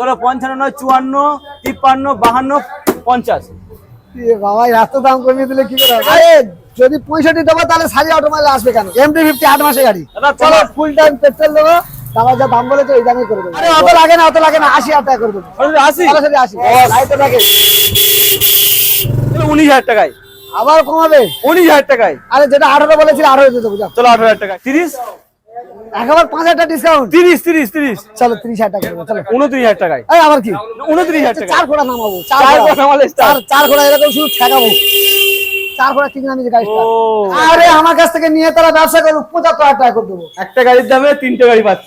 চলো পঞ্চান্ন চুয়ান্ন তিপ্পান্ন বাহান্ন পঞ্চাশ। বাবা দাম কমিয়ে দিলে কি করে যদি পঁয়ষট্টি দেবো তাহলে সাড়ে অটোমাইল আসবে কেন? ফিফটি আট মাসে গাড়ি। চলো। ফুল টাইম পেট্রোল দেবো। দাদা যা দাম বলেছে ওই দামই করে দেবো। আরে অত লাগে না অত লাগে না আশি হাজার টাকা করে দেবো। আশি সরাসরি আশি লাইটে থাকে। উনিশ হাজার টাকায়। আবার কমাবে? উনিশ হাজার টাকায়। আরে যেটা আঠারো বলেছিল আঠারো দিয়ে দেবো চলো আঠারো হাজার টাকা তিরিশ? একেবারে পাঁচ হাজার ডিসকাউন্ট তিরিশ তিরিশ তিরিশ। চলো তিরিশ হাজার টাকা চলো। উনত্রিশ হাজার টাকায়। আবার কি? উনত্রিশ হাজার টাকা চার ঘোড়া নামাবো চার চার ঘোড়া ঘোড়া নামালে চার চার ঘোড়া এরকম শুধু ঠেকাবো। চার ঘোড়া কিনে আমি আরে আমার কাছ থেকে নিয়ে তারা ব্যবসা করব পঁচাত্তর হাজার টাকা করে দেবো। একটা গাড়ির দামে তিনটে গাড়ি পাচ্ছ।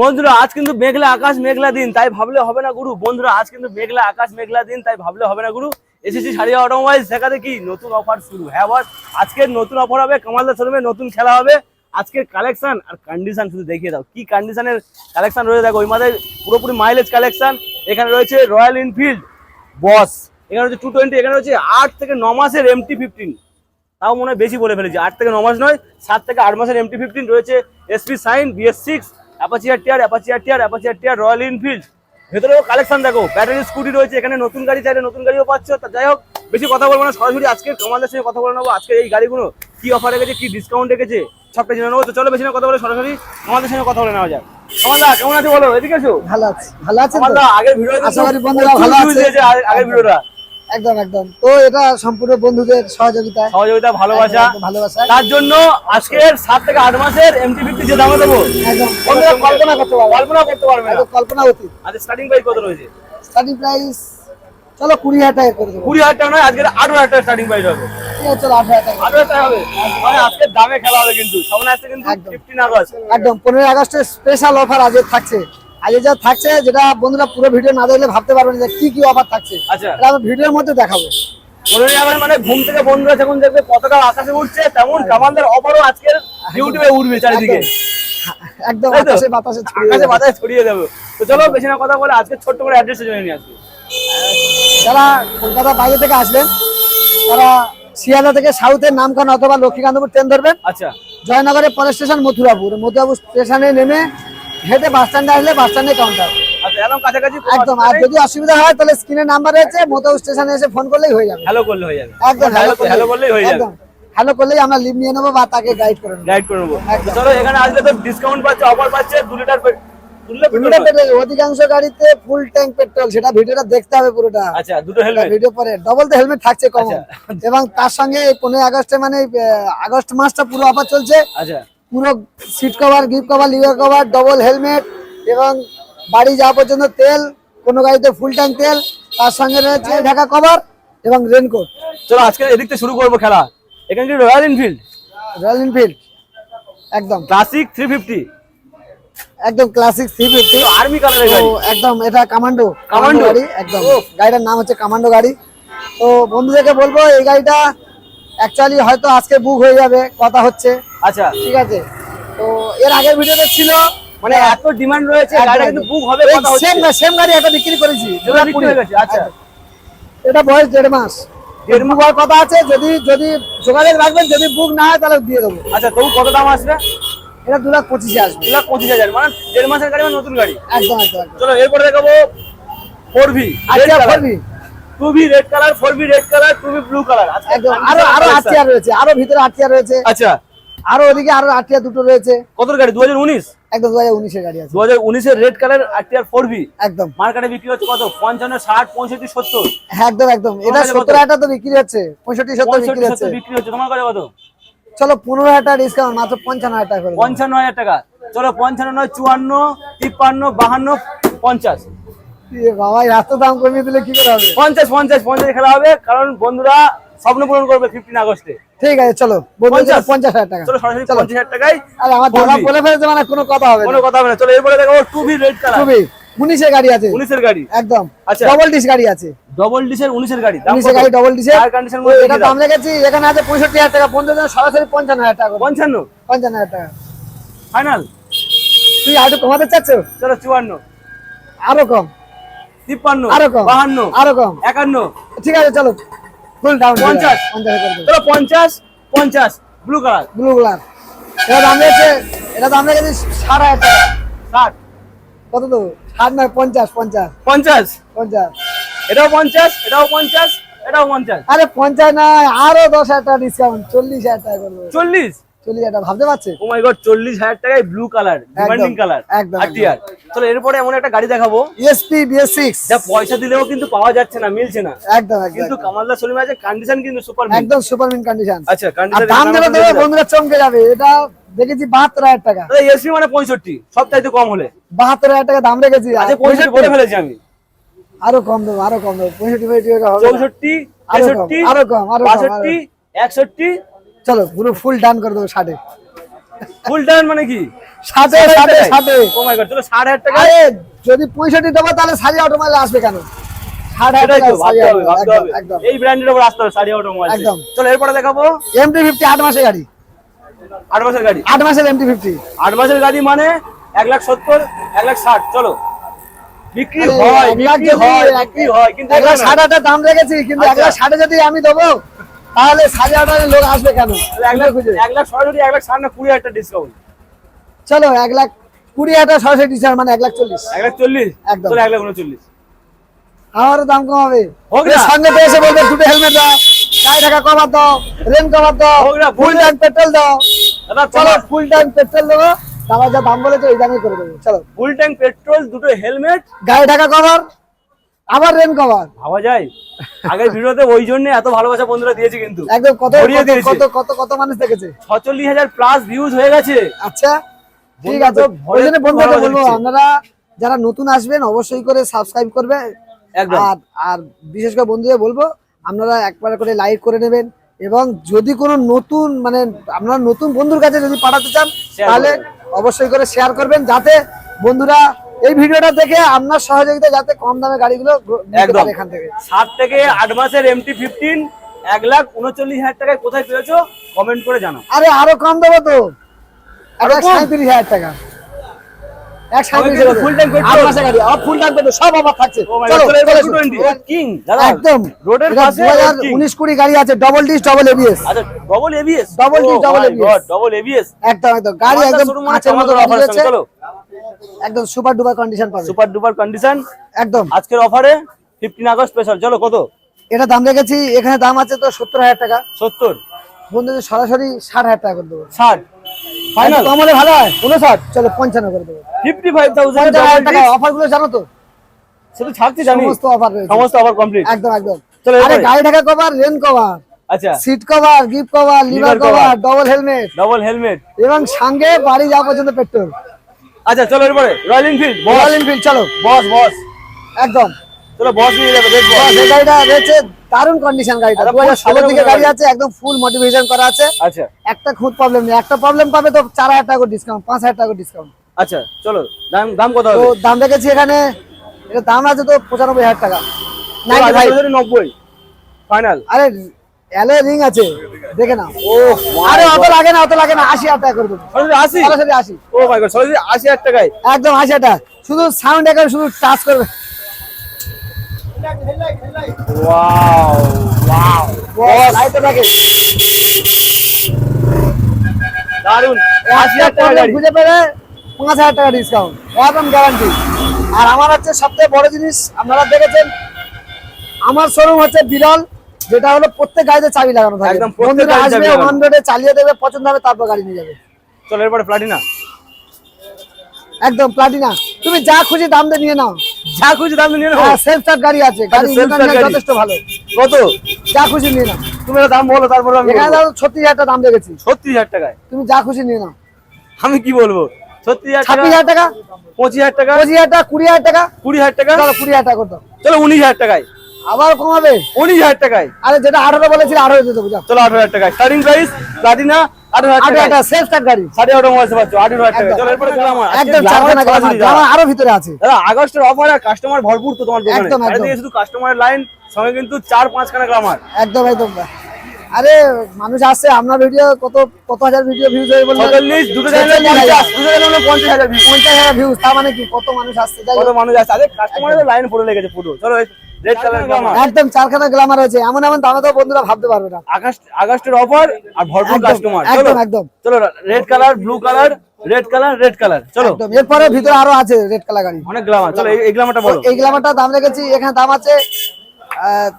বন্ধুরা, আজ কিন্তু মেঘলা আকাশ, মেঘলা দিন। তাই ভাবলে হবে না গুরু। বন্ধুরা, আজ কিন্তু মেঘলা আকাশ, মেঘলা দিন। তাই ভাবলে হবে না গুরু। এসেছি সারিয়া অটোমোবাইল সেখানে কি নতুন অফার শুরু। হ্যাঁ বস আজকের নতুন অফার হবে কামালদার শোরুমে নতুন খেলা হবে। আজকের কালেকশন আর কন্ডিশন শুধু দেখিয়ে দাও। কি কন্ডিশনের কালেকশন রয়েছে? দেখো ওই মাঝে পুরোপুরি মাইলেজ কালেকশন এখানে রয়েছে রয়্যাল এনফিল্ড বস, এখানে রয়েছে টু টোয়েন্টি এখানে রয়েছে আট থেকে ন মাসের এমটি ফিফটিন তাও মনে হয় বেশি বলে ফেলেছি। আট থেকে ন মাস নয়, সাত থেকে আট মাসের এমটি ফিফটিন রয়েছে। এসপি সাইন বিএস সিক্স অ্যাপাচিয়ার টিয়ার অ্যাপাচিয়ার টিয়ার অ্যাপাচিয়ার টিয়ার রয়্যাল এনফিল্ড ভেতরেও কালেকশন দেখো ব্যাটারি স্কুটি রয়েছে এখানে নতুন গাড়ি চাইলে নতুন গাড়িও পাচ্ছ। তা যাই হোক বেশি কথা বলব না সরাসরি আজকে কমালদের সঙ্গে কথা বলে নেব। আজকে এই গাড়িগুলো কি অফার রেখেছে কি ডিসকাউন্ট রেখেছে সবটা জেনে নেব। তো চলো বেশি না কথা বলে সরাসরি আমাদের সঙ্গে কথা বলে নেওয়া যাক। কমালদা কেমন আছে বলো এদিকে এসো। ভালো আছে ভালো আছে আগের ভিডিও আশা করি বন্ধুরা ভালো আছে। আগের ভিডিওটা। একদম একদম। তো এটা সম্পূর্ণ বন্ধুদের সহযোগিতা। সহযোগিতা ভালোবাসা। ভালোবাসা। তার জন্য আজকের সাত থেকে আট মাসের এমটি ফিফটি যে দামে দেবো একদম। বন্ধুরা কল্পনা করতে পারবে কল্পনা করতে পারবে কল্পনা অতীত। আচ্ছা স্টার্টিং প্রাইস কত রয়েছে? স্টার্টিং প্রাইস চলো কুড়ি হাজার টাকা করে দেবো। কুড়ি হাজার টাকা নয় আজকের আঠারো হাজার টাকা স্টার্টিং প্রাইস হবে। চলো আঠারো হাজার টাকা আঠারো হাজার টাকা হবে। মানে আজকের দামে খেলা হবে কিন্তু। সামনে আসছে কিন্তু। ফিফটিন আগস্ট একদম পনেরোই আগস্টের স্পেশাল অফার আজকে থাকছে। আজকে যা থাকছে যেটা বন্ধুরা পুরো ভিডিও না দেখলে ভাবতে পারবেন যে কি কি অফার থাকছে। আচ্ছা। আমি ভিডিওর মধ্যে দেখাবো। মানে ঘুম থেকে বন্ধুরা যখন দেখবে পতাকা আকাশে উঠছে তেমন কামালদের অফারও আজকের ইউটিউবে উঠবে চারিদিকে। একদম আকাশে বাতাসে ছড়িয়ে আকাশে বাতাসে ছড়িয়ে দেবে তো চলো বেশি না কথা বলে আজকে ছোট্ট করে অ্যাড্রেসে জেনে নিয়ে আসবে যারা কলকাতা বাইরে থেকে আসবেন তারা শিয়ালদা থেকে সাউথের নামখানা অথবা লক্ষ্মীকান্তপুর ট্রেন ধরবেন। আচ্ছা। জয়নগরের পরের স্টেশন মথুরাপুর। মথুরাপুর স্টেশনে নেমে হেঁটে বাস স্ট্যান্ডে আসলে বাস স্ট্যান্ডে কাউন্টার আচ্ছা একদম আর যদি অসুবিধা হয় তাহলে স্ক্রিনের নাম্বার স্টেশনে এসে ফোন করলেই হয়ে যাবে। হ্যালো করলে হয়ে যাবে। একদম হ্যালো করলেই হয়ে যাবে। হ্যালো করলেই আমরা লিভ নিয়ে নেব বা তাকে গাইড করে নেব। গাইড করে নেব। চলো এখানে আসলে তো ডিসকাউন্ট পাচ্ছে অফার পাচ্ছে দু লিটার পে- দু লিটার পেট্রোল পুরোটা পেট্রোল অধিকাংশ গাড়িতে ফুল ট্যাঙ্ক পেট্রোল সেটা ভিডিওটা দেখতে হবে পুরোটা। আচ্ছা দুটো হেলমেট ভিডিও পরে। ডবল তো হেলমেট থাকছে কম আচ্ছা। এবং তার সঙ্গে এই পনেরোই আগস্টে মানে আগস্ট মাসটা পুরো অফার চলছে। আচ্ছা। পুরো seat cover gift cover lever cover double helmet এবং বাড়ি যাওয়া পর্যন্ত তেল কোনো গাড়িতে ফুল ট্যাঙ্ক তেল তার সঙ্গে রয়েছে ঢাকা কভার এবং রেনকোট চলো আজকে এদিক থেকে শুরু করব খেলা। এখানে রয়্যাল এনফিল্ড রয়্যাল এনফিল্ড একদম। ক্লাসিক থ্রি ফিফটি একদম ক্লাসিক থ্রি ফিফটি আর্মি কালারের গাড়ি। একদম এটা কামান্ডো? কামান্ডো গাড়ি একদম। গাড়িটার নাম হচ্ছে কামান্ডো গাড়ি। তো বন্ধুদেরকে বলব এই গাড়িটা অ্যাকচুয়ালি হয়তো আজকে বুক হয়ে যাবে কথা হচ্ছে। আচ্ছা। ঠিক আছে? তো এর আগের ভিডিওতে ছিল মানে এত ডিমান্ড রয়েছে গাড়িটা কিন্তু বুক হবে কথা হচ্ছে। সেম সেম গাড়ি একটা বিক্রি করেছি যেটা বিক্রি হয়ে গেছে, আচ্ছা। এটা বয়স দেড় মাস। দেড় মাস হওয়ার কথা আছে যদি যদি যোগাযোগ রাখবেন যদি বুক না হয় তাহলে দিয়ে দেবো। আচ্ছা তবু কত দাম আসবে? এটা দু লাখ পঁচিশে আসবে। দু লাখ পঁচিশ হাজার মানে দেড় মাসের গাড়ি মানে নতুন গাড়ি? একদম একদম চলো এরপরে দেখাবো ফোর ভি। আচ্ছা করবি two V red colour four red colour two blue colour একদম আরও আরও আটটিয়ার রয়েছে আরও ভিতরে আটটিয়ার রয়েছে। আচ্ছা। আরও ওদিকে আরও আটটিয়া দুটো রয়েছে। কত গাড়ি? একদম গাড়ি আছে। রেড কালার একদম। মার্কেটে বিক্রি হচ্ছে কত? হ্যাঁ একদম একদম। এটা তো বিক্রি হচ্ছে পঁয়ষট্টি সত্তর বিক্রি হচ্ছে। বিক্রি হচ্ছে। তোমার কাছে কত? চলো টাকা ডিসকাউন্ট মাত্র পঞ্চান্ন হাজার টাকা করে দেবো। পঞ্চান্ন হাজার টাকা। চলো পঞ্চান্ন নয় চুয়ান্ন তিপ্পান্ন বাহান্ন পঞ্চাশ। এ বাবা এত দাম কমিয়ে দিলে কি করে হবে? পঞ্চাশ পঞ্চাশ পঞ্চাশ খেলা হবে কারণ বন্ধুরা স্বপ্ন পূরণ করবে ফিফটিন আগস্টে। ঠিক আছে চলো। পঞ্চাশ? পঞ্চাশ হাজার টাকা। চলো সরাসরি। পঞ্চাশ হাজার টাকায় আরে আমার দাদা বলে ফেলেছে মানে কোনো কথা হবে কোনো কথা হবে না। চলো এরপরে দেখাবো টু ভি রেড কালার খুবই উনিশের গাড়ি আছে। উনিশের গাড়ি। একদম। আচ্ছা। ডবল ডিস গাড়ি আছে। ডবল ডিসের উনিশের গাড়ি। উনিশের গাড়ি ডবল টায়ার কন্ডিশন এটা দাম এখানে আছে পঁয়ষট্টি হাজার টাকা। জন্য সরাসরি পঞ্চান্ন হাজার টাকা। পঞ্চান্ন? পঞ্চান্ন হাজার টাকা। ফাইনাল তুই আরও কমাতে চাচ্ছ? চলো চুয়ান্ন। আরও কম। তিপ্পান্ন আরও কম বাহান্ন আরও কম। একান্ন। ঠিক আছে চলো। ফুল ডাউন পঞ্চাশ। পঞ্চাশ চলো পঞ্চাশ পঞ্চাশ ব্লু কালার ব্লু কালার এটা দাম এটা দাম রেখেছে ষাট হাজার টাকা। ষাট। কত ষাট নয় পঞ্চাশ পঞ্চাশ। পঞ্চাশ। পঞ্চাশ। এটাও পঞ্চাশ এটাও পঞ্চাশ এটাও পঞ্চাশ। আরে পঞ্চাশ নয় আরও দশ হাজার টাকা ডিসকাউন্ট চল্লিশ হাজার টাকা করব চল্লিশ? চল্লিশ হাজার ভাবতে পারছে? ও মাই গড চল্লিশ হাজার টাকায় ব্লু কালার ডিমান্ডিং কালার একদম, আর চলো এরপরে এমন একটা গাড়ি দেখাবো। ইএসপি বিএস সিক্স যা পয়সা দিলেও কিন্তু পাওয়া যাচ্ছে না মিলছে না। একদম একদম কিন্তু কামালদা শোরুমে আছে কন্ডিশন কিন্তু সুপার একদম সুপার মিন কন্ডিশন আচ্ছা কন্ডিশন দাম যেটা দেবে বন্ধুরা চমকে যাবে। এটা দেখেছি বাহাত্তর হাজার টাকা। এসপি মানে পঁয়ষট্টি সব চাইতে কম হলে। বাহাত্তর হাজার টাকা দাম রেখেছি। আচ্ছা পঁয়ষট্টি বলে ফেলেছি আমি। আরও কম দেবো আরও কম দেবো। পঁয়ষট্টি পঁয়ষট্টি। চৌষট্টি আরও কম, আরও বাষট্টি একষট্টি চলো পুরো ফুল ডান করে দেবো ষাটে ফুল টাইম মানে কি? ষাটে ষাটে ষাটে ও মাই গড চলো ষাট হাজার টাকা। আরে যদি পঁয়ষট্টি দেবো তাহলে অটোমাইলে আসবে কেন? এই ব্র্যান্ডের উপর আসতে হবে সাড়ে অটোমোবাইল একদম। চলো এরপরে দেখাবো। এমটি ফিফটি আট মাসের গাড়ি। আট মাসের গাড়ি? আট মাসের এমটি ফিফটি আট মাসের গাড়ি মানে এক লাখ সত্তর এক লাখ ষাট। চলো। বিক্রি হয় বিক্রি হয় বিক্রি হয় কিন্তু এক লাখ ষাট হাজার দাম রেখেছি কিন্তু এক লাখ আচ্ছা। ষাটে যদি আমি দেবো তাহলে সাড়ে আটারে লোক আসবে কেন? এক লাখ এক লাখ সরাসরি এক লাখ ষাট কুড়ি হাজার ডিসকাউন্ট চলো এক লাখ কুড়ি হাজার সরাসরি ডিসকাউন্ট মানে এক লাখ চল্লিশ। এক লাখ চল্লিশ? একদম। এক লাখ উনচল্লিশ। আমারও দাম কম হবে হোক না। সঙ্গে এসে বলবে দুটো হেলমেট দাও গাড়ি টাকা কভার দাও রেন কভার দাও ফুল ট্যাঙ্ক পেট্রোল দাও। চলো চলো ফুল ট্যাঙ্ক পেট্রোল দেবো। দাদা যা দাম বলেছে ওই দামে করে দেবো। চলো। ফুল ট্যাঙ্ক পেট্রোল দুটো হেলমেট গাড়ি টাকা কভার আবার রেন কভার ভাবা যায়। আগের ভিডিওতে ওই জন্য এত ভালোবাসা বন্ধুরা দিয়েছে কিন্তু। একদম কত কত- কত কত মানুষ দেখেছে? ছচল্লিশ হাজার প্লাস ভিউজ হয়ে গেছে। আচ্ছা ঠিক আছে। ওই জন্য বন্ধুরা বলব আপনারা যারা নতুন আসবেন অবশ্যই করে সাবস্ক্রাইব করবে। একদম। আর আর বিশেষ করে বন্ধুদের বলব আপনারা একবার করে লাইক করে নেবেন। এবং যদি কোনো নতুন মানে আপনারা নতুন বন্ধুর কাছে যদি পাঠাতে চান তাহলে অবশ্যই করে শেয়ার করবেন যাতে বন্ধুরা এই ভিডিওটা দেখে আপনার সহযোগিতা যাতে কম দামে গাড়িগুলো একদম। এখান থেকে। সাত থেকে আট মাসের এমটি ফিফটিন এক লাখ উনচল্লিশ হাজার টাকায় কোথায় পেয়েছ? কমেন্ট করে জানাও। আরে আরও কম দেবো তো। এক লাখ সাঁত্রিশ হাজার টাকা। গাড়ি ফুল ট্যাঙ্ক পেট্রোল সব অফার থাকছে। ও মাই চলো, গড চলো এবার চলো, 220 চলো। কিং দাদা একদম। রোডের পাশে উনিশ কুড়ি গাড়ি আছে double disc double ABS double ABS double ABS double ABS একদম একদম। গাড়ি একদম একদম সুপার ডুপার কন্ডিশন পাবে। সুপার ডুপার কন্ডিশন একদম। আজকের অফারে ফিফটিন আগস্ট স্পেশাল চলো কত? এটা দাম রেখেছি এখানে দাম আছে তো সত্তর হাজার টাকা। সত্তর? বন্ধুদের সরাসরি ষাট হাজার টাকা করে দেবো। ষাট? ফাইনাল কম ভালো হয়। উনষাট? চলো পঞ্চান্ন করে দেবো। ফিফটি ফাইভ থাউজেন্ড পঞ্চান্ন হাজার টাকা অফারগুলো জানো তো? শুধু ছাড়ছি জানি। সমস্ত অফার রয়েছে। সমস্ত অফার কমপ্লিট একদম একদম। চলো আরে। গাড়ি ঢাকা কভার রেন কভার আচ্ছা। Seat cover gift cover lever cover double helmet double helmet এবং সঙ্গে বাড়ি যাওয়া পর্যন্ত পেট্রোল আচ্ছা চলো এরপরে। রয়্যাল এনফিল্ড রয়্যাল এনফিল্ড চলো। বস বস একদম। চলো বস নিয়ে যাবে দেখব। বাস, এই গাড়িটা রয়েছে দারুণ কন্ডিশন গাড়িটা। আরে দু হাজার ষোলো দিকে গাড়ি। আছে একদম ফুল মোটিভেশন করা আছে। আচ্ছা। একটা খুদ প্রবলেম নেই। একটা প্রবলেম পাবে তো চার হাজার টাকা ডিসকাউন্ট পাঁচ হাজার টাকা ডিসকাউন্ট আচ্ছা চলো দাম দাম কত তো দাম রেখেছি এখানে এটা দাম আছে তো পঁচানব্বই হাজার টাকা। নাইনটি ফাইভ নব্বই। ফাইনাল আরে অ্যালয় রিং আছে। দেখে না ও আরে অত লাগে না অত লাগে না। আশি হাজার টাকা করে দেবো। সরাসরি আশি? সরাসরি আশি। ও মাই গড সরাসরি আশি হাজার টাকায়? একদম আশি হাজার টাকা। শুধু সাউন্ড এখন শুধু টাচ করবে। ওয়াও ওয়াও লাইটে থাকে। দারুণ আশি হাজার টাকা খুঁজে পেলে পাঁচ হাজার টাকা ডিসকাউন্ট একদম গ্যারান্টি আর আমার হচ্ছে সবথেকে বড় জিনিস আপনারা দেখেছেন আমার শোরুম হচ্ছে বিরল। যেটা হলো প্রত্যেক গাড়িতে চাবি লাগানো থাকে। একদম প্রত্যেক আসবে। অন রোডে চালিয়ে দেবে পছন্দ হবে তারপর গাড়ি নিয়ে যাবে। চলো এরপরে প্লাটিনা একদম প্লাটিনা তুমি যা খুশি দাম দিয়ে নিয়ে নাও। যা খুশি দাম নিয়ে নেব হ্যাঁ সেলফ স্টার্ট গাড়ি আছে। গাড়ি ইঞ্জিন গাড়ি। যথেষ্ট ভালো। কত? যা খুশি নিয়ে নাও। তুমি দাম বলো তারপরে আমি এখানে ছত্রিশ হাজার টাকা দাম ছত্রিশ হাজার টাকায়? তুমি যা খুশি নিয়ে নাও। আমি কি বলব? ছত্রিশ হাজার টাকা? ছাব্বিশ হাজার টাকা? পঁচিশ হাজার টাকা? পঁচিশ হাজার টাকা কুড়ি হাজার টাকা? কুড়ি হাজার টাকা? চলো কুড়ি হাজার টাকা করতাম চলো উনিশ হাজার টাকায়। আবার কমাবে উনিশ হাজার টাকায়। আরে যেটা আঠারো বলেছিল আঠারো দিয়ে দেবো চলো আঠারো হাজার টাকায়। স্টার্টিং প্রাইস প্লাটিনা আরও ভিতরে আছে। আগস্টের অফার আর কাস্টমার ভরপুর তো তোমার দোকানে। শুধু কাস্টমারের লাইন সঙ্গে কিন্তু চার পাঁচখানা গ্লামার একদম একদম। আরে মানুষ আসছে আপনার ভিডিও কত কত হাজার ভিডিও ভিউজ হয়ে ছচল্লিশ দুটো চ্যানেলে পঞ্চাশ দুটো চ্যানেলে পঞ্চাশ হাজার views। পঞ্চাশ হাজার ভিউজ তার মানে কি? কত মানুষ আসছে কত মানুষ আছে আরে কাস্টমারের লাইন পড়ে লেগেছে পুরো। চলো একদম চারখানা গ্লামার আছে। এমন এমন দামে তো বন্ধুরা ভাবতে পারবে না। আগস্ট আগস্টের অফার আর ভরপুর কাস্টমার একদম, একদম। চলো red colour blue colour red colour red colour চলো। একদম। এরপরে ভিতরে আরও আছে রেড কালার গাড়ি। অনেক গ্লামার চলো এই- গ্লামারটা বলো। এই গ্লামারটা দাম রেখেছি। এখানে দাম আছে আহ,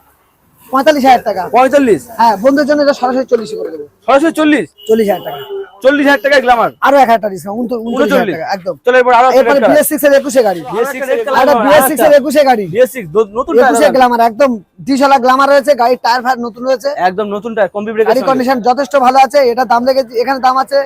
পঁয়তাল্লিশ হাজার টাকা। পঁয়তাল্লিশ? হ্যাঁ বন্ধুর জন্য এটা সরাসরি চল্লিশ করে দেবো। ছয়শো চল্লিশ? চল্লিশ হাজার টাকা। চল্লিশ হাজার টাকায় গ্লামার আরও এক হাজার ডিসকাউন্ট উনচল্লিশ টাকা একদম। চলো এরপর আরও এরপরে বিএস সিক্স এর একুশে গাড়ি। BS6 এর আর বিএস সিক্স এর একুশে গাড়ি। BS6 দো- নতুন একুশে গ্লামার একদম ডিশালা গ্লামার রয়েছে গাড়ির টায়ার ফায়ার নতুন রয়েছে। একদম নতুন টায়ার কম্পি ব্রেকের গাড়ি কন্ডিশন যথেষ্ট ভালো আছে এটা দাম রেখেছি এখানে দাম আছে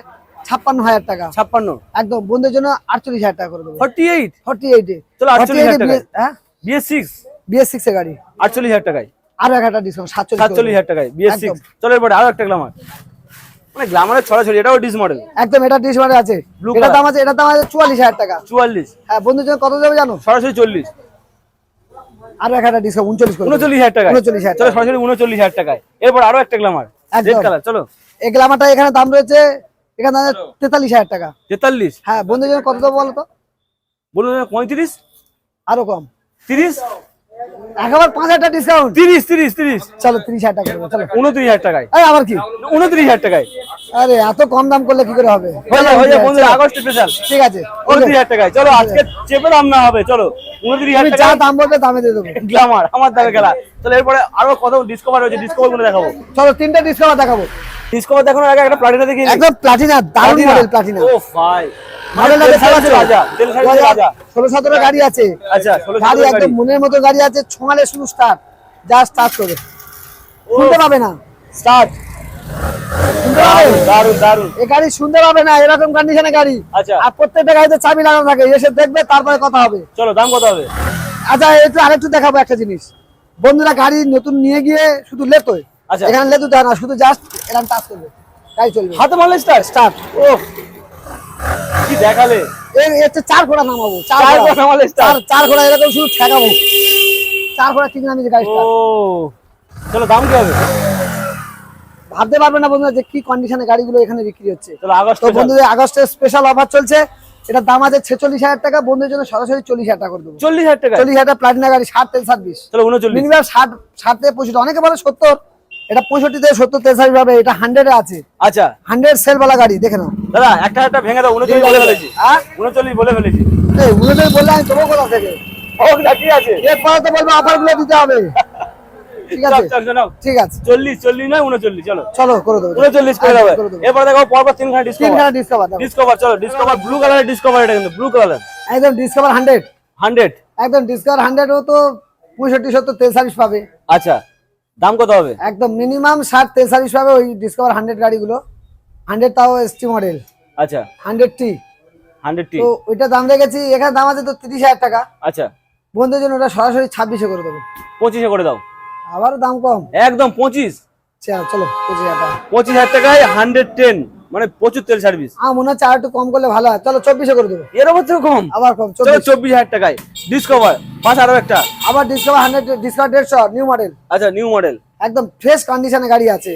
ছাপ্পান্ন হাজার টাকা। ছাপ্পান্ন। একদম বন্ধুর জন্য আটচল্লিশ হাজার টাকা করে দেবো। ফর্টি এইট ফর্টি এইটে চলো, 48,000 টাকায়। হ্যাঁ? বিএস সিক্স বিএস সিক্স এর গাড়ি। আটচল্লিশ হাজার টাকায়। আরও এক হাজার ডিসকাউন্ট সাতচল্লিশ সাতচল্লিশ হাজার টাকায়। BS six. চলো এরপরে আরও একটা গ্লামার মানে গ্লামারের ছড়াছড়ি এটাও ডিস মডেল একদম এটা ডিসমার্টে আছে। এটা দাম আছে এটা দাম আছে চুয়াল্লিশ হাজার টাকা। চুয়াল্লিশ। হ্যাঁ বন্ধুর জন্য কত দেবে জানো? সরাসরি চল্লিশ। আরও এক হাজার ডিসকাউন্ট উনচল্লিশ করে দেবো। উনচল্লিশ হাজার টাকায়। উনচল্লিশ হাজার চলো সরাসরি উনচল্লিশ হাজার টাকায়। এরপর আরও একটা গ্লামার রেড কালার চলো। এই গ্লামারটা এখানে দাম রয়েছে এখানে দাম আছে তেতাল্লিশ হাজার টাকা। তেতাল্লিশ। হ্যাঁ বন্ধুর জন্য কত দেবো বলো তো? বলুন পঁয়ত্রিশ? আরও কম। তিরিশ? একেবারে পাঁচ হাজার ডিসকাউন্ট তিরিশ তিরিশ তিরিশ। চলো তিরিশ হাজার টাকা চলো। উনত্রিশ হাজার টাকায়। এই আবার কি? উনত্রিশ হাজার টাকায়। আরে এত কম দাম করলে কি করে হবে? আগস্ট স্পেশাল ঠিক আছে উনত্রিশ হাজার টাকায়। চলো আজকে চেপে দাম না হবে চলো। উনত্রিশ হাজার টাকা দাম বলবে দামে দিয়ে দেবো। গ্লামার আমার দামে খেলা। চলো এরপরে আরও কত ডিসকভার হয়েছে ডিসকভারগুলো দেখাবো। চলো তিনটা ডিসকাউন্ট দেখাবো। ডিসকভার দেখানোর আগে একটা প্লাটিনা দেখি একদম প্লাটিনা দারুণ মডেল প্লাটিনা ও ভাই। মডেলটা দেখতে পাচ্ছ রাজা তেল সার্ভিসের রাজা। ষোলো সতেরো গাড়ি আছে। আচ্ছা গাড়ি একদম মনের মতো গাড়ি আছে ছোঁয়ালে শুধু স্টার্ট যা স্টার্ট করে শুনতে পাবে না। স্টার্ট গাড়ি শুনতে পাবে না এরকম কন্ডিশনে গাড়ি। আচ্ছা। আর প্রত্যেকটা গাড়িতে চাবি লাগানো থাকে এসে দেখবে তারপরে কথা হবে। চলো দাম কত হবে? আচ্ছা একটু আরেকটু দেখাবো একটা জিনিস। বন্ধুরা গাড়ি নতুন নিয়ে গিয়ে শুধু লেতোয়। আচ্ছা। এখানে লেতু দেয় না শুধু জাস্ট এরকম টাচ করবে। গাড়ি চলবে। হাতে মারলে স্টার্ট স্টার্ট ও কি দেখালে? এর চার ঘোড়া নামাবো চার ঘোড়া নামালে। চার ঘোড়া এরকম শুধু ঠেকাবো। চার ঘোড়া ঠিক নামিয়ে গাড়ি ও। চলো দাম কি হবে? ভাবতে পারবে না বন্ধুরা যে কি কন্ডিশনে গাড়িগুলো এখানে বিক্রি হচ্ছে। তো বন্ধুদের আগস্টের স্পেশাল অফার চলছে। এটার দাম আছে ছেচল্লিশ হাজার টাকা। বন্ধুদের জন্য সরাসরি চল্লিশ হাজার টাকা করে দেবো। চল্লিশ হাজার টাকা? চল্লিশ হাজার প্লাটিনা গাড়ি ষাট তেল সার্ভিস মিনিমাম ষাট ষাট থেকে পঁয়ষট্টি অনেকে বলে সত্তর। এটা পঁয়ষট্টি থেকে সত্তর সার্ভিস পাবে এটা হান্ড্রেডে আছে। আচ্ছা। হান্ড্রেড সেল বালা গাড়ি দেখে নাও। দাদা একটা একটা ভেঙে দাও উনচল্লিশ বলে ফেলেছি। হ্যাঁ? উনচল্লিশ বলে ফেলেছি। উনিশ বললে আমি তোমার কোথা থেকে? হোক না কি আছে। এরপরে তো বলব অফারগুলো দিতে হবে। ঠিক আছে? চল্লিশ চল্লিশ নয় উনচল্লিশ চলো। চলো করে দেবো। উনচল্লিশ করে দেবে। করে দেখো পরপর তিনখানা ডিসকাভার চলো ডিসকভার ব্লু কালারের ডিসকভার এটা কিন্তু ব্লু কালার একদম ডিসকাভার হান্ড্রেড হান্ড্রেড একদম ডিসকাভার তো পঁয়ষট্টি সত্তর তেল সার্ভিস পাবে। আচ্ছা। দাম কত হবে? একদম মিনিমাম ষাট তেল সার্ভিস পাবে ওই ডিসকভার হান্ড্রেড গাড়িগুলো। হান্ড্রেড তাও এসটি মডেল আচ্ছা। হান্ড্রেড টি হান্ড্রেড টি তো ওইটা দাম রেখেছি এখানে দাম আছে তো তিরিশ হাজার টাকা। আচ্ছা। বন্ধুদের জন্য ওটা সরাসরি ছাব্বিশে করে দেবো। পঁচিশে করে দাও। আবারও দাম কম। একদম পঁচিশ। চলো, চলো পঁচিশ হাজার টাকা। পঁচিশ হাজার টাকায় হান্ড্রেড টেন মানে প্রচুর তেল সার্ভিস আমার মনে হচ্ছে আর একটু কম করলে ভালো হয়। চলো চব্বিশে করে দেবো। এর মধ্যে কম? আবার কম চলো চব্বিশ। হাজার টাকায়। ডিসকভার পাঁচ আরও একটা। আবার ডিসকভার হান্ড্রেড ডিসকাউন্ট দেড়শো নিউ মডেল আচ্ছা নিউ মডেল একদম ফ্রেশ কন্ডিশনে গাড়ি আছে।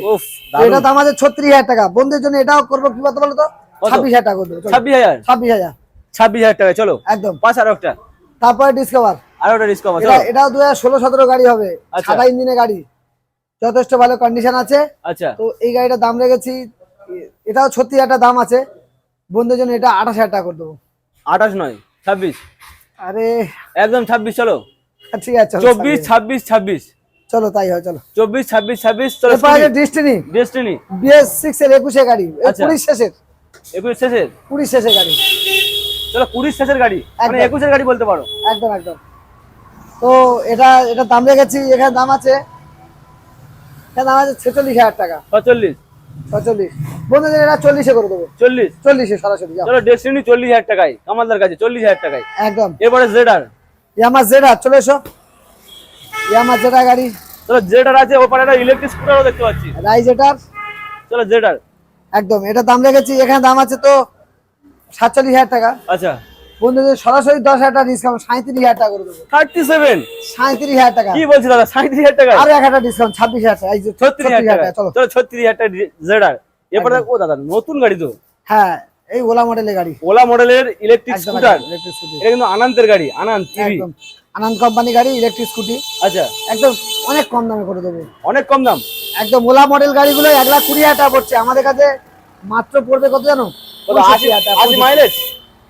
তো এটা দাম আছে ছত্রিশ হাজার টাকা। বন্ধুদের জন্য এটাও করব কি বলতো বলো তো ছাব্বিশ হাজার টাকা করে দেবো চলো। ছাব্বিশ হাজার? ছাব্বিশ হাজার। ছাব্বিশ হাজার টাকায় চলো। একদম। পাঁচ আরও একটা। তারপরে ডিসকভার আরও একটা ডিসকভার এটা এটাও দু হাজার ষোলো সতেরো গাড়ি হবে। আচ্ছা। সাদা ইঞ্জিনের গাড়ি। যথেষ্ট ভালো কন্ডিশন আছে। আচ্ছা। তো এই গাড়িটার দাম রেখেছি এটাও ছত্রিশ হাজার দাম আছে। বন্ধুদের জন্য এটা আঠাশ হাজার টাকা করে দেবো। আঠাশ নয় ছাব্বিশ। আরে। একদম ছাব্বিশ চলো। ঠিক আছে চব্বিশ ছাব্বিশ ছাব্বিশ। চলো তাই হয় চলো। চব্বিশ ছাব্বিশ ছাব্বিশ চলো ডিস্টিনি ডেস্টিনি বিএস সিক্স এর একুশে গাড়ি। আচ্ছা। কুড়ি শেষের। একুশ শেষের? কুড়ি শেষের গাড়ি। চলো কুড়ির শেষের গাড়ি। মানে একদম। একুশের গাড়ি বলতে পারো। একদম একদম। তো এটা এটা দাম রেখেছি। এখানে দাম আছে এখানে দাম আছে ছেচল্লিশ হাজার টাকা। ছচল্লিশ। বন্ধুদের এটা চল্লিশে করে দেবো। চল্লিশ? চল্লিশে সরাসরি যাও। চলো ডেস্টিনি চল্লিশ হাজার টাকায় কাছে চল্লিশ হাজার টাকায়। একদম। এরপরে জেডার ইয়ামা জেডা চলে এসো। ইয়ামা জেডা গাড়ি। চলো জেডার আছে ওপারে একটা ইলেকট্রিক স্কুটারও দেখতে পাচ্ছি। রাইজেটার চলো জেডার একদম এটা দাম রেখেছি এখানে দাম আছে তো সাতচল্লিশ হাজার টাকা। আচ্ছা। বন্ধুদের সরাসরি দশ হাজার টাকা ডিসকাউন্ট সাঁত্রিশ হাজার টাকা করে দেবো। Thirty seven? সাঁত্রিশ হাজার টাকা। কি বলছি দাদা সাঁত্রিশ হাজার টাকা? আরও এক হাজার ডিসকাউন্ট ছাব্বিশ হাজার টাকা। ছত্রিশ হাজার টাকা। চলো। চলো ছত্রিশ হাজার টাকা জেডার এরপরে ও দাদা নতুন গাড়ি তো? হ্যাঁ এই ওলা মডেলের গাড়ি। ওলা মডেলের ইলেকট্রিক স্কুটার এটা কিন্তু আনন্দের গাড়ি আনন্দ একদম। আনন্দ কোম্পানি গাড়ি ইলেকট্রিক স্কুটি আচ্ছা। একদম অনেক কম দামে করে দেবো। অনেক কম দাম? একদম ওলা মডেল গাড়িগুলো এক লাখ কুড়ি হাজার টাকা পড়ছে। আমাদের কাছে মাত্র পড়বে কত জানো? আশি 65,000 টাকা, মাইলেজ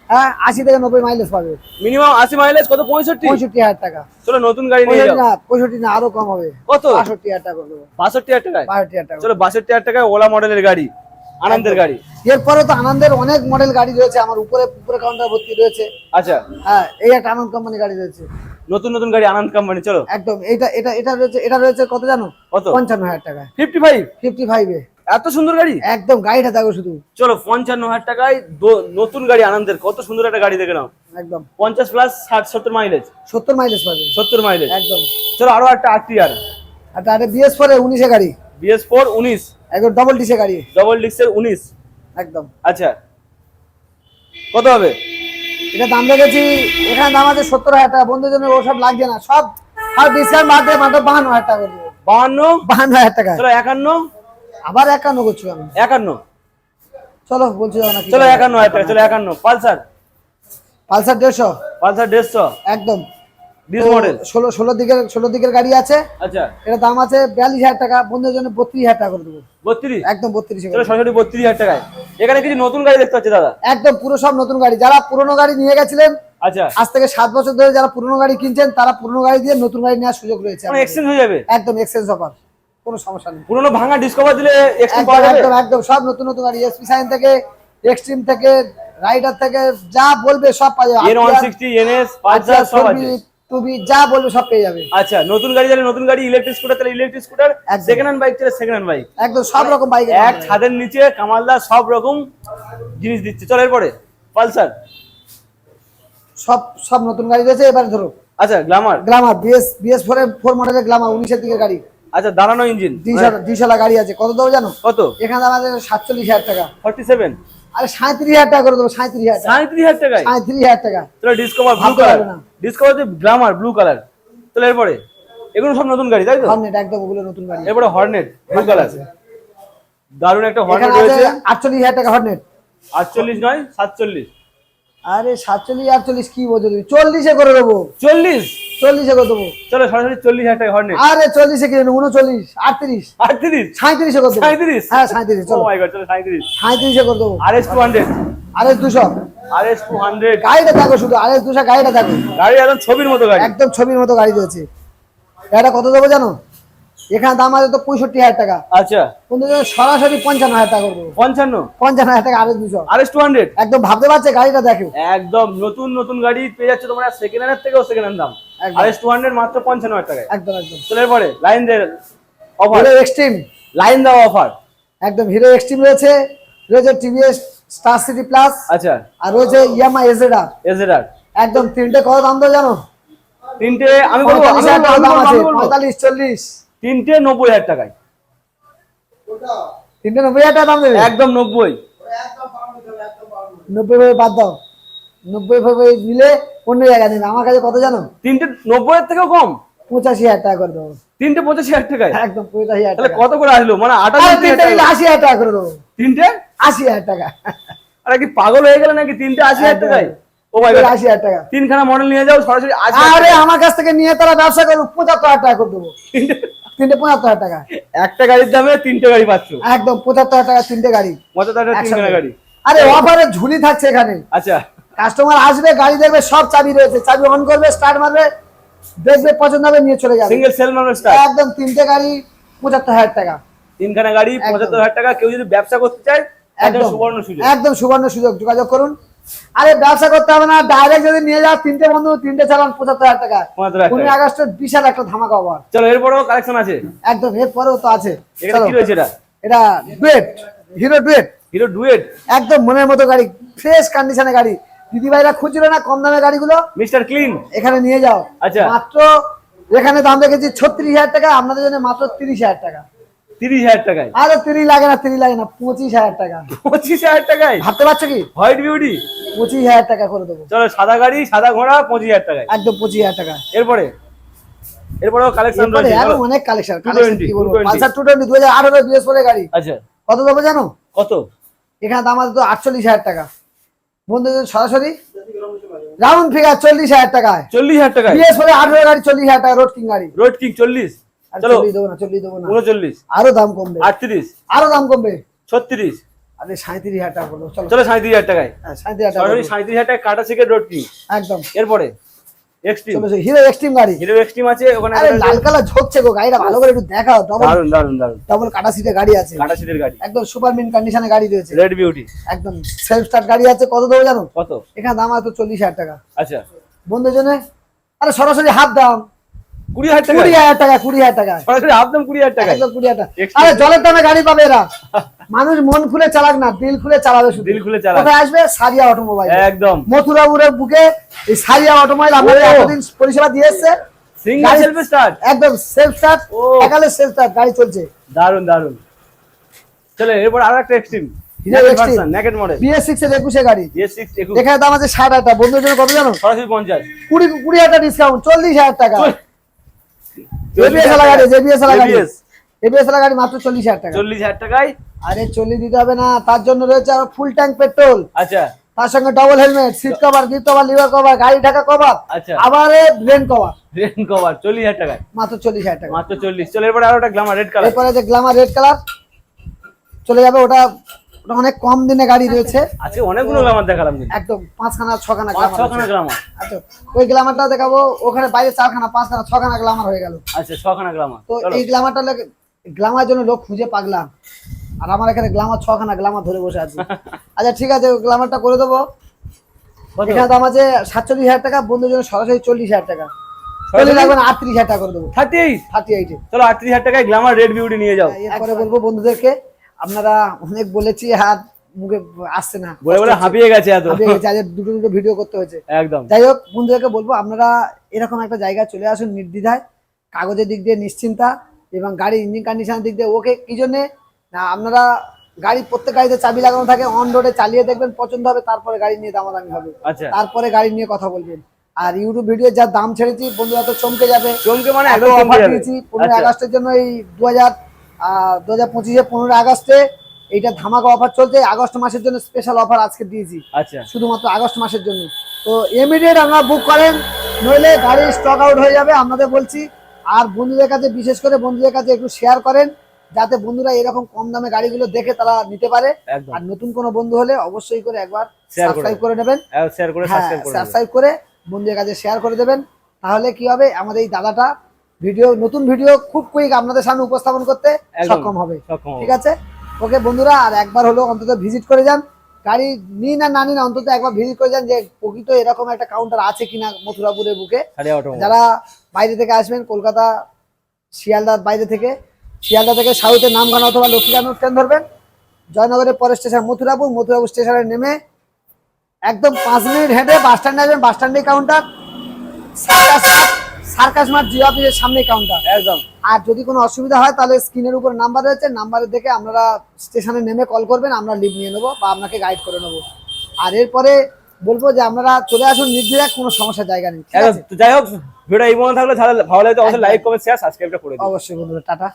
হ্যাঁ আশি থেকে নব্বই মাইলেজ পাবে। মিনিমাম আশি মাইলেজ কত? পঁয়ষট্টি? পঁয়ষট্টি হাজার টাকা। চলো নতুন গাড়ি নিয়ে যাও। পঁয়ষট্টি না আরও কম হবে। কত? বাষট্টি হাজার টাকা বাষট্টি হাজার টাকায়? বাষট্টি হাজার টাকা। চলো বাষট্টি হাজার টাকায় ওলা মডেলের গাড়ি আনন্দের গাড়ি। এরপরে তো আনন্দের অনেক মডেল গাড়ি রয়েছে আমার উপরে উপরে কাউন্টার ভর্তি রয়েছে। আচ্ছা। হ্যাঁ এই একটা আনন্দ কোম্পানি গাড়ি রয়েছে। নতুন নতুন গাড়ি আনন্দ কোম্পানি চলো। একদম এটা এটা এটা রয়েছে এটা রয়েছে কত জানো? কত? পঞ্চান্ন হাজার টাকা ফিফটি ফাইভ ফিফটি ফাইভে এত সুন্দর গাড়ি? একদম গাড়িটা দেখো শুধু। চলো পঞ্চান্ন হাজার টাকায় নতুন গাড়ি আনন্দের কত সুন্দর একটা গাড়ি দেখে নাও। একদম। পঞ্চাশ প্লাস ষাট সত্তর মাইলেজ সত্তর মাইলেজ পাবে। সত্তর মাইলেজ একদম। চলো আরও একটা আরটিআর আর তাহলে বিএস ফোরে উনিশে গাড়ি। বিএস ফোর উনিশ। একদম ডবল ডিসে গাড়ি। ডবল ডিস্কের উনিশ। একদম। আচ্ছা। কত হবে? এটা দাম রেখেছি এখানে দাম আছে সত্তর হাজার টাকা। বন্ধুর জন্য ওসব লাগছে না। সব সব ডিসকাউন্ট বাদ দিয়ে মাত্র বাহান্ন হাজার টাকা বাহান্ন? বাহান্ন হাজার টাকা। চলো একান্ন? আবার একান্ন করছি আমি একান্ন। চলো বলছি যাও না কি চলো। একান্ন হাজার টাকা চলো একান্ন। পালসার। পালসার দেড়শো? পালসার দেড়শো। একদম। ষোলো ষোলো দিকের ষোলো দিকের গাড়ি আছে। আচ্ছা। এটা দাম আছে বিয়াল্লিশ হাজার টাকা বন্ধুর জন্য বত্রিশ হাজার টাকা করে দেবো। বত্রিশ? একদম বত্রিশ চলো সরাসরি বত্রিশ হাজার টাকায়। এখানে কিছু নতুন গাড়ি দেখতে পাচ্ছি দাদা? একদম পুরো সব নতুন গাড়ি। যারা পুরনো গাড়ি নিয়ে গেছিলেন আচ্ছা। আজ থেকে সাত বছর ধরে যারা পুরনো গাড়ি কিনছেন তারা পুরনো গাড়ি দিয়ে নতুন গাড়ি নেওয়ার সুযোগ রয়েছে মানে এক্সচেঞ্জ হয়ে যাবে? একদম এক্সচেঞ্জ অফার কোনো সমস্যা নেই। পুরোনো ভাঙা ডিসকভার দিলে একদম পাওয়া যাবে? একদম একদম সব নতুন নতুন গাড়ি এসপি সাইন থেকে এক্সট্রিম থেকে রাইডার থেকে যা বলবে সব পাওয়া যাবে। ওয়ান সিক্সটি এনএস পালসার সব আছে। টুবি যা বলবে সব পেয়ে যাবে। আচ্ছা নতুন গাড়ি যারা নতুন গাড়ি ইলেকট্রিক স্কুটার তাহলে electric scooter. Second hand bike চলে সেকেন্ড হ্যান্ড বাইক একদম সব রকম বাইক এক ছাদের নিচে কামালদা সব রকম জিনিস দিচ্ছে। চলো এরপরে পালসার। সব সব নতুন গাড়ি রয়েছে এবারে ধরো। আচ্ছা Glamour Glamour BS BS four four মডেলের গ্লামার উনিশের দিকের গাড়ি। আচ্ছা দাঁড়ানো ইঞ্জিন দুইশো দুইশোলা গাড়ি আছে। কত দেবো জানো? কত? এখানে দাম আছে সাতচল্লিশ হাজার টাকা। ফর্টি সেভেন আরে সাঁত্রিশ হাজার টাকা করে দেবো সাঁত্রিশ হাজার টাকা। সাঁত্রিশ হাজার টাকায়? সাঁত্রিশ হাজার টাকা। চলো Discover blue colour. Discover Glamour blue colour চলো এরপরে? এগুলো সব নতুন গাড়ি তাই তো? হর্নেট একদম ওগুলো নতুন গাড়ি। এরপরে হর্নেট ব্লু কালার দারুণ একটা হর্নেট রয়েছে। আটচল্লিশ হাজার টাকা হর্নেট আটচল্লিশ নয় সাতচল্লিশ। আরে সাতচল্লিশ আটচল্লিশ কি বলছো তুমি? চল্লিশে করে দেবো। চল্লিশ? চল্লিশে করে দেবো। চলো সরাসরি চল্লিশ হাজার টাকা আরে চল্লিশে কিনে নেব উনচল্লিশ আটত্রিশ। আটত্রিশ? সাঁত্রিশে করে দেবো। সাঁত্রিশ হ্যাঁ সাঁত্রিশ চলো। চলো সাঁত্রিশ সাঁত্রিশে করে দেবো। R S two hundred R S দুশো। আর এস টু হান্ড্রেড গাড়িটা দেখো শুধু আর এস দুশো গাড়িটা দেখো। গাড়ি একদম ছবির মতো গাড়ি। একদম ছবির মতো গাড়ি রয়েছে। গাড়িটা কত দেবো জানো? এখানে দাম আছে তো পঁয়ষট্টি হাজার টাকা। আচ্ছা। কিন্তু সরাসরি পঞ্চান্ন হাজার টাকা করব। পঞ্চান্ন? পঞ্চান্ন হাজার টাকা আরও দুশো। আর টু হান্ড্রেড একদম ভাবতে পারছে গাড়িটা দেখো। একদম নতুন নতুন গাড়ি পেয়ে যাচ্ছে তোমরা। সেকেন্ড হ্যান্ড থেকেও সেকেন্ড হ্যান্ড দাম। আর টু হান্ড্রেড মাত্র পঞ্চান্ন হাজার টাকা একদম একদম। চলে পরে লাইন দের অফার এক্সট্রিম লাইন দেওয়া অফার একদম হিরো এক্সট্রিম রয়েছে। রয়েছে টিভিএস স্টার সিটি প্লাস আচ্ছা। আর রয়েছে ইয়ামা এজেডার এজেডার একদম তিনটে কত দাম দাও জানো? তিনটে আমি বলব 45 40 তিনটে নব্বই হাজার টাকায়। তিনটে নব্বই হাজার টাকা দাম দেবে? একদম নব্বই। নব্বই ভাবে বাদ দাও। নব্বই ভাবে নিলে অন্য জায়গায় নেবে আমার কাছে কত জানো? তিনটে নব্বই হাজার থেকেও কম? পঁচাশি হাজার টাকা করে দেবো। তিনটে পঁচাশি হাজার টাকায়? একদম পঁচাশি হাজার তাহলে টাকা। কত করে আসলো? মানে আঠাশ তিনটে আশি হাজার টাকা করে দেবো। তিনটে? আশি হাজার টাকা। আরে কি পাগল হয়ে গেল নাকি তিনটে আশি হাজার টাকায়? ও ভাই আশি হাজার টাকা। তিনখানা মডেল নিয়ে যাও সরাসরি আরে আমার কাছ থেকে নিয়ে তারা ব্যবসা করুক পঁচাত্তর হাজার টাকা করে দেবো। তিনটে পঁচাত্তর হাজার টাকা। একটা গাড়ির দামে তিনটে গাড়ি পাচ্ছ? একদম পঁচাত্তর হাজার টাকা তিনটে গাড়ি। একটা তিনখানা গাড়ি। আরে অফারে ঝুলি থাকছে এখানে। আচ্ছা। কাস্টমার আসবে গাড়ি দেখবে সব চাবি রয়েছে। চাবি অন করবে স্টার্ট মারবে দেখবে পছন্দ হবে নিয়ে চলে যাবে। সিঙ্গেল সেল নন স্টার একদম তিনটে গাড়ি পঁচাত্তর হাজার টাকা। তিনখানা গাড়ি পঁচাত্তর হাজার টাকা। কেউ যদি ব্যবসা করতে চায় একদম একদম। সুবর্ণ সুযোগ। একদম সুবর্ণ সুযোগ। যোগাযোগ করুন। আরে ব্যবসা করতে হবে না ডাইরেক্ট যদি নিয়ে যাও তিনটে বন্ধু তিনটে চালান পঁচাত্তর হাজার টাকা। টাকা। আগস্টের বিশাল একটা ধামাকা অফার চলো এরপরেও কালেকশন আছে? একদম এরপরেও তো আছে। এখানে কি রয়েছে এটা? এটা Duet Hero Duet Hero Duet একদম মনের মতো গাড়ি ফ্রেশ কন্ডিশনে গাড়ি। দিদি ভাইরা খুঁজছিল না কম দামে গাড়িগুলো? মিস্টার ক্লিন এখানে নিয়ে যাও। আচ্ছা। মাত্র এখানে দাম রেখেছি ছত্রিশ হাজার টাকা আপনাদের জন্য মাত্র তিরিশ হাজার টাকা। তিরিশ হাজার টাকায়। আরে তিরিশ লাগে না তিরিশ লাগে না পঁচিশ হাজার টাকা। পঁচিশ হাজার টাকায়? ভাবতে পারছ কি? হোয়াইট বিউটি পঁচিশ হাজার টাকা করে দেবো। চলো সাদা গাড়ি সাদা ঘোড়া পঁচিশ হাজার টাকায়। একদম পঁচিশ হাজার টাকা। এরপরে? এরপরেও কালেকশন রয়েছে অনেক কালেকশন কি বলব? পালসার টু টোয়েন্টি দু হাজার আঠারো বৃহস্পতি গাড়ি। আচ্ছা। কত দেবো জানো? কত? এখানে দাম আছে তো আটচল্লিশ হাজার টাকা। বন্ধু সরাসরি? রাউন্ড ফিগার চল্লিশ হাজার টাকায়। চল্লিশ হাজার টাকা আঠেরো গাড়ি চল্লিশ হাজার টাকা রোড কিং গাড়ি। রোড কিং চল্লিশ। চলো। দেবো না চল্লিশ দেবো না। উনচল্লিশ। আরও দাম কমবে। আটত্রিশ। আরও দাম কমবে। ছত্রিশ। সাঁত্রিশ হাজার টাকা করব চলো। চলো সাঁত্রিশ হাজার টাকায়। হ্যাঁ, সাঁত্রিশ হাজার টাকা সরাসরি করব। সাঁত্রিশ হাজার টাকা কাটা শিখে রোড কিং একদম। এরপরে এক্সট্রিম। হিরো এক্সট্রিম গাড়ি। হিরো এক্সট্রিম আছে ওখানে আরে লাল ঝোঁকছে গো গাড়িটা ভালো করে একটু দেখাও। ডবল দারুণ দারুণ দারুণ ডবল কাটা সিটে গাড়ি আছে। কাটা সিটের গাড়ি। একদম সুপার মিন কন্ডিশনে গাড়ি রয়েছে। রেড বিউটি একদম সেলফ স্টার্ট গাড়ি আছে কত দেবো জানো? কত? এখানে দাম আছে চল্লিশ হাজার টাকা। আচ্ছা। বন্ধুর জন্য আরে সরাসরি হাফ দাম। কুড়ি হাজার টাকা কুড়ি হাজার টাকা কুড়ি হাজার টাকা সরাসরি কুড়ি হাজার টাকা একদম কুড়ি হাজার টাকা। আরে জলের দামে গাড়ি পাবে এরা। মানুষ মন খুলে চালাক না দিল খুলে চালাবে শুধু। দিল খুলে। কোথায় আসবে? সারিয়া অটোমোবাইল। একদম। মথুরাপুরের বুকে এই সারিয়া অটোমোবাইল আমাদের এতদিন পরিষেবা দিয়ে এসছে সিঙ্গেল সেলফ স্টার্ট একদম সেলফ স্টার্ট একালে সেলফ স্টার্ট গাড়ি চলছে। দারুণ দারুণ চলে এরপর আরও একটা এক্সট্রিম এখানে দাম আছে ষাট হাজার টাকা। বন্ধুর জন্য কত জানো? সরাসরি পঞ্চাশ। কুড়ি কুড়ি হাজার ডিসকাউন্ট চল্লিশ হাজার টাকা। এবিএস হাজার গাড়ি টাকা। এবিএস গাড়ি এবিএস গাড়ি মাত্র চল্লিশ হাজার টাকা। চল্লিশ হাজার টাকায়? আরে চল্লিশ দিতে হবে না তার জন্য রয়েছে আর ফুল ট্যাঙ্ক পেট্রোল আচ্ছা। তার সঙ্গে double helmet seat cover gift cover lever cover গাড়ি ঢাকা কভার আচ্ছা। আবার রেন কভার রেন কভার চল্লিশ হাজার টাকায়? মাত্র চল্লিশ হাজার টাকা। মাত্র চল্লিশ। চলো এরপরে আরও একটা গ্লামার রেড কালার এরপরে যে গ্লামার রেড কালার চলে যাবে ওটা ওটা অনেক কম দিনে গাড়ি রয়েছে। আজকে অনেকগুলো গ্লামার দেখালাম একদম পাঁচখানা ছখানা ছখানা গ্লামার আচ্ছা ওই গ্লামারটা দেখাবো ওখানে বাইরে চারখানা পাঁচখানা ছখানা গ্লামার হয়ে গেল। আচ্ছা ছখানা গ্লামার তো এই গ্লামারটা গ্লামার জন্য লোক খুঁজে পাগলাম। আর আমার এখানে গ্লামার ছখানা গ্লামার ধরে বসে আছে। আচ্ছা ঠিক আছে ওই গ্লামারটা করে দেবো? এখানে দাম আছে সাতচল্লিশ হাজার টাকা বন্ধুর জন্য সরাসরি চল্লিশ হাজার টাকা। আটত্রিশ হাজার টাকা করে দেবো। থার্টি এইট থার্টি এইটে চলো আটত্রিশ হাজার টাকায় গ্লামার রেড বিউটি নিয়ে যাও। এরপরে বলব বন্ধুদেরকে আপনারা অনেক বলেছি আর মুখে আসছে না। বলে বলে হাঁপিয়ে গেছে এত। হাঁপিয়ে গেছে, আজ দুটো দুটো ভিডিও করতে হয়েছে। একদম। যাই হোক বন্ধুদেরকে বলব আপনারা এরকম একটা জায়গায় চলে আসুন নির্দ্বিধায় কাগজের দিক দিয়ে নিশ্চিন্তা এবং গাড়ির ইঞ্জিন কন্ডিশনের দিক দিয়ে ওকে কি জন্যে? না আপনারা গাড়ি প্রত্যেক গাড়িতে চাবি লাগানো থাকে অন রোডে চালিয়ে দেখবেন পছন্দ হবে তারপরে গাড়ি নিয়ে দামাদামি হবে। আচ্ছা। তারপরে গাড়ি নিয়ে কথা বলবেন। আর ইউটিউব ভিডিও যা দাম ছেড়েছি বন্ধুরা তো চমকে যাবে। চমকে মানে একদম অফার দিয়েছি পনেরোই আচ্ছা, আগস্টের জন্য এই দু হাজার দু হাজার পঁচিশে পনেরো আগস্টে এইটা ধামাকা অফার চলছে। আগস্ট মাসের জন্য স্পেশাল অফার আজকে দিয়েছি। আচ্ছা। শুধুমাত্র আগস্ট মাসের জন্য। তো ইমিডিয়েট আপনারা বুক করেন নইলে গাড়ি স্টক আউট হয়ে যাবে আপনাদের বলছি। আর বন্ধুদের কাছে বিশেষ করে বন্ধুদের কাছে একটু শেয়ার করেন যাতে বন্ধুরা এরকম কম দামে গাড়িগুলো দেখে তারা নিতে পারে। আর নতুন কোনো বন্ধু হলে অবশ্যই করে একবার সাবস্ক্রাইব করে নেবেন। শেয়ার করে হ্যাঁ সাবস্ক্রাইব করে দেবেন। সাবস্ক্রাইব করে বন্ধুদের কাছে শেয়ার করে দেবেন। তাহলে কি হবে আমাদের এই দাদাটা ভিডিও নতুন ভিডিও খুব কুইক আপনাদের সামনে উপস্থাপন করতে সক্ষম হবে। ঠিক আছে? ওকে বন্ধুরা আর একবার হলো অন্তত ভিজিট করে যান। গাড়ি নিন না না নিন অন্তত একবার ভিজিট করে যান যে প্রকৃত এরকম একটা কাউন্টার আছে কিনা মথুরাপুরের বুকে। যারা বাইরে থেকে আসবেন কলকাতা শিয়ালদার বাইরে থেকে শিয়ালদা থেকে সাউথের নামখানা অথবা লক্ষ্মীকান্ত ট্রেন ধরবেন। জয়নগরের পরের স্টেশন মথুরাপুর মথুরাপুর স্টেশনে নেমে একদম পাঁচ মিনিট হেঁটে বাস স্ট্যান্ডে আসবেন বাস স্ট্যান্ডে কাউন্টার সার্কাস মাঠ জি জিও অফিসের সামনে কাউন্টার একদম। আর যদি কোনো অসুবিধা হয় তাহলে স্ক্রিনের উপর নাম্বার রয়েছে। নাম্বারে দেখে আপনারা স্টেশনে নেমে কল করবেন আমরা লিভ নিয়ে নেব বা আপনাকে গাইড করে নেব। আর এরপরে বলব যে আপনারা চলে আসুন নির্দিরা কোনো সমস্যার জায়গা নেই। যাই হোক ভিডিও এই মনে থাকলে ভালো লাগে তো অবশ্যই লাইক কমেন্ট শেয়ার সাবস্ক্রাইবটা করে অবশ্যই বন্ধুরা টাটা।